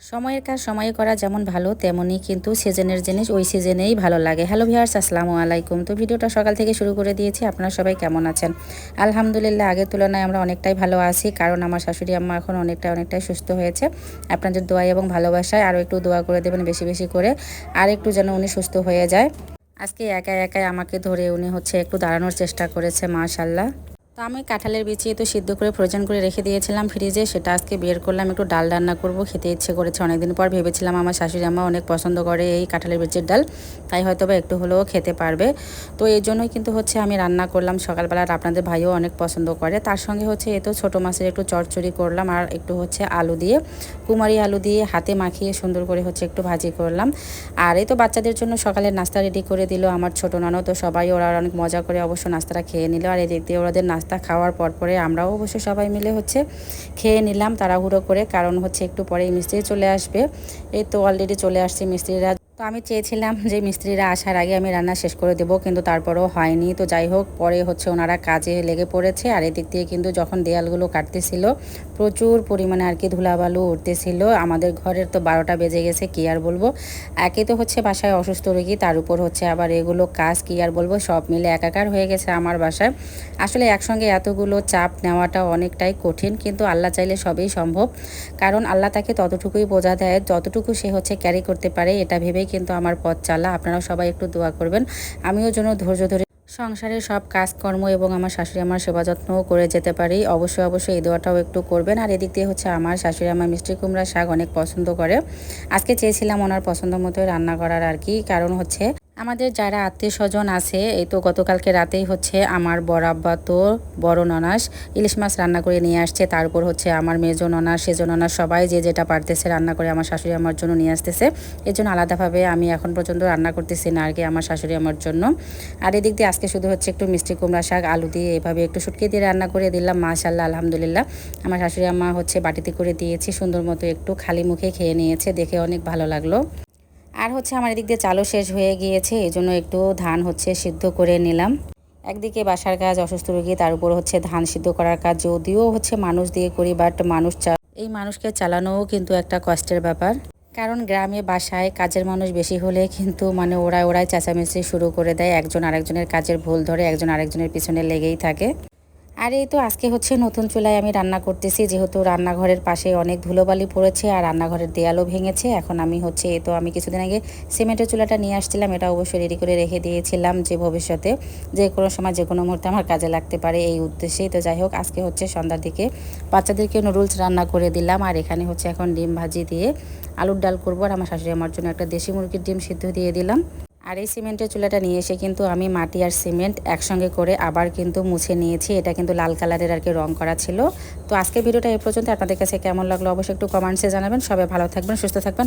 সময়ের কাজ সময়ে করা যেমন ভালো তেমনই কিন্তু সিজনের জিনিস ওই সিজনেই ভালো লাগে। হ্যালো ভিউয়ার্স আসসালামু আলাইকুম। তো ভিডিওটা সকাল থেকে শুরু করে দিয়েছি, আপনারা সবাই কেমন আছেন? আলহামদুলিল্লাহ, আগের তুলনায় আমরা অনেকটাই ভালো আছি, কারণ আমার শাশুড়ি আম্মা এখন অনেকটা, অনেকটাই সুস্থ হয়েছে। আপনাদের দোয়া এবং ভালোবাসায় আরও একটু দোয়া করে দেবেন বেশি বেশি করে, আর একটু যেন উনি সুস্থ হয়ে যায়। আজকে একা একাই আমাকে ধরে উনি হচ্ছে একটু দাঁড়ানোর চেষ্টা করেছে মাশাল্লাহ তো আমি কাঁঠালের বিচি তো সিদ্ধ করে ফ্রোজেন করে রেখে দিয়েছিলাম ফ্রিজে, সেটা আজকে বের করলাম, একটু ডাল রান্না করব, খেতে ইচ্ছে করেছে। অনেকদিন পর ভেবেছিলাম আমার শাশুড়ি আম্মা অনেক পছন্দ করে এই কাঁঠালের বিচির ডাল, তাই হয়তো বা একটু হলেও খেতে পারবে। তো এই জন্যই কিন্তু হচ্ছে আমি রান্না করলাম সকালবেলা, আর আপনাদের ভাইও অনেক পছন্দ করে। তার সঙ্গে হচ্ছে এ তো ছোটো মাছের একটু চচ্চড়ি করলাম, আর একটু হচ্ছে আলু দিয়ে, কুমারি আলু দিয়ে হাতে মাখিয়ে সুন্দর করে হচ্ছে একটু ভাজি করলাম। আর এই তো বাচ্চাদের জন্য সকালে নাস্তা রেডি করে দিল আমার ছোটো নানো, তো সবাই ওরা অনেক মজা করে অবশ্য নাস্তাটা খেয়ে নিল, আর এদিক দিয়ে ওদের নাস্তা খাওয়ার পর পরে আমরাও অবশ্য সবাই মিলে হচ্ছে খেয়ে নিলাম তাড়াহুড়ো করে। কারণ হচ্ছে একটু পরেই মিস্ত্রি চলে আসবে। এই তো অলরেডি চলে আসছে মিস্ত্রিরা। তো আমি চেয়েছিলাম যে মিস্ত্রিরা আসার আগে আমি রান্না শেষ করে দেবো, কিন্তু তারপরেও হয়নি। তো যাই হোক, পরে হচ্ছে ওনারা কাজে লেগে পড়েছে। আর এদিক দিয়ে কিন্তু যখন দেয়ালগুলো কাটতেছিল, প্রচুর পরিমাণে আর কি ধুলাবালু উঠতেছিল। আমাদের ঘরের তো বারোটা বেজে গেছে, কী আর বলব? একে তো হচ্ছে বাসায় অসুস্থ রোগী, তার উপর হচ্ছে আবার এগুলো কাজ, কি আর বলব? সব মিলে একাকার হয়ে গেছে আমার বাসায়। আসলে একসঙ্গে এতগুলো চাপ নেওয়াটা অনেকটাই কঠিন, কিন্তু আল্লাহ চাইলে সবই সম্ভব। কারণ আল্লাহ তাকে ততটুকুই বোঝা দেয়, যতটুকু সে হচ্ছে ক্যারি করতে পারে, এটা ভেবেই কিন্তু আমার পথ চালা। আপনারাও সবাই একটু দোয়া করবেন। আমিও যেন ধৈর্য ধরে সংসারের সব কাজকর্ম এবং আমার শাশুড়ি আমার সেবা যত্নও করে যেতে পারি। অবশ্যই অবশ্যই এই দোয়াটাও একটু করবেন। আর এদিক দিয়ে হচ্ছে আমার শাশুড়ি, আমার মিষ্টি কুমড়া শাক অনেক পছন্দ করে। আজকে চেয়েছিলাম ওনার পছন্দ মতোই রান্না করার আর কি। কারণ হচ্ছে আমাদের যারা আত্মীয় স্বজন আছে, এই তো গতকালকে রাতেই হচ্ছে আমার বরাব্বা তো বড় ননাস, ইলিশ মাছ রান্না করে নিয়ে আসছে তারপর হচ্ছে আমার মেজো ননাস, সেজো ননাস সবাই যে যেটা পারতেছে রান্না করে আমার শাশুড়ি আমার জন্য নিয়ে আসতেছে। এর জন্য আলাদাভাবে আমি এখন পর্যন্ত রান্না করতেছি না কি আমার শাশুড়ি আমার জন্য। আর এদিক দিয়ে আজকে শুধু হচ্ছে একটু মিষ্টি কুমড়া শাক, আলু দিয়ে এভাবে একটু শুটকি দিয়ে রান্না করে দিলাম মাশাল্লাহ আলহামদুলিল্লাহ। আমার শাশুড়ি আম্মা হচ্ছে বাটিতে করে দিয়েছি, সুন্দর মতো একটু খালি মুখে খেয়ে নিয়েছে, দেখে অনেক ভালো লাগল। আর হচ্ছে আমার এদিক দিয়ে চালও শেষ হয়ে গিয়েছে, এই জন্য একটু ধান হচ্ছে সিদ্ধ করে নিলাম। একদিকে বাসার কাজ, অসুস্থ রোগী, তার উপর হচ্ছে ধান সিদ্ধ করার কাজ, যদিও হচ্ছে মানুষ দিয়ে করি বাট মানুষ এই মানুষকে চালানোও কিন্তু একটা কষ্টের ব্যাপার। কারণ গ্রামে বাসায় কাজের মানুষ বেশি হলে কিন্তু মানে ওরা ওরাই চেঁচামেচি শুরু করে দেয়, একজন আরেকজনের কাজের ভুল ধরে একজন আরেকজনের পিছনে লেগেই থাকে। আর এই তো আজকে হচ্ছে নতুন চুলায় আমি রান্না করতেছি, যেহেতু রান্নাঘরের পাশে অনেক ধুলোবালি পড়েছে আর রান্নাঘরের দেয়ালও ভেঙেছে, এখন আমি হচ্ছে এই তো আমি কিছুদিন আগে সিমেন্টের চুলাটা নিয়ে আসছিলাম, এটা অবশ্যই রেডি করে রেখে দিয়েছিলাম যে ভবিষ্যতে যে কোনো সময় যে কোনো মুহূর্তে আমার কাজে লাগতে পারে এই উদ্দেশ্যেই তো যাই হোক, আজকে হচ্ছে সন্ধ্যার দিকে বাচ্চাদেরকে নুডলস রান্না করে দিলাম আর এখানে হচ্ছে এখন ডিম ভাজি দিয়ে আলুর ডাল করব আর আমার শাশুড়ি আমার জন্য একটা দেশি মুরগির ডিম সিদ্ধ দিয়ে দিলাম। আর এই সিমেন্টের চুলাটা নিয়ে এসে কিন্তু আমি মাটি আর সিমেন্ট একসঙ্গে করে আবার কিন্তু মুছে নিয়েছি। এটা কিন্তু লাল কালারের আর কি রং করা ছিল। তো আজকে ভিডিওটা এ পর্যন্ত। আপনাদের কাছে কেমন লাগল অবশ্যই একটু কমেন্টসে জানাবেন। সবাই ভালো থাকবেন, সুস্থ থাকবেন।